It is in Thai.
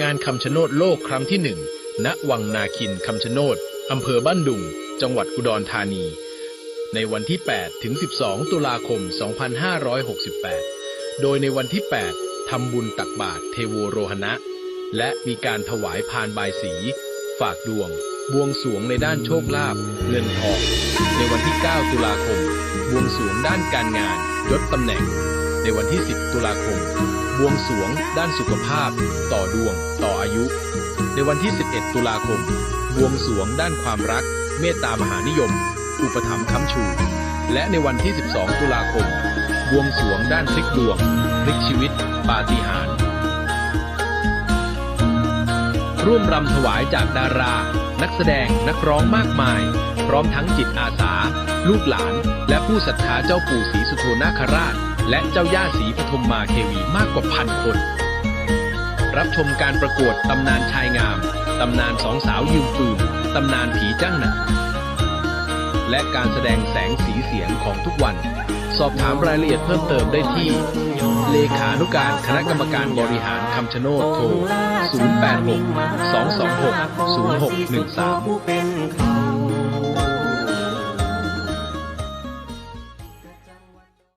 งานคำชะโนดโลกครั้งที่หนึ่งณวังนาคินคำชะโนดอำเภอบ้านดุง จังหวัดอุดรธานี ในวันที่ 8 ถึง 12 ตุลาคม 2568 โดยในวันที่ 8 ทำบุญตักบาตรเทโวโรหณะ และมีการถวายพานบายสี ฝากดวง บวงสวงในด้านโชคลาภเงินทอง ในวันที่ 9 ตุลาคม บวงสวงด้านการงานยศตำแหน่ง ในวันที่ 10 ตุลาคม บวงสวง ด้านสุขภาพ ต่อดวง ต่ออายุ ในวันที่ 11 ตุลาคม บวงสวง ด้านความรัก เมตตามหานิยม อุปถัมภ์ค้ำชู และในวันที่ 12 ตุลาคม บวงสวง ด้านพลิกดวงพลิกชีวิต ปาฏิหาริย์ร่วมรำถวายจากดารา นักแสดงนักร้องมากมาย พร้อมทั้งจิตอาสา ลูกหลาน และผู้ศรัทธาเจ้าปู่ศรีสุโธนาคราช และเจ้าย่าศรีปฐมมาเทวีมากกว่าพันคน รับชมการประกวดตำนานชายงาม ตำนานสองสาวยืมปืน ตำนานผีจ้างหนังและการแสดงแสงสีเสียงของทุกวัน สอบถามรายละเอียดเพิ่มเติมได้ที่ เลขานุการคณะกรรมการบริหารคำชะโนดโทร 086 226 0613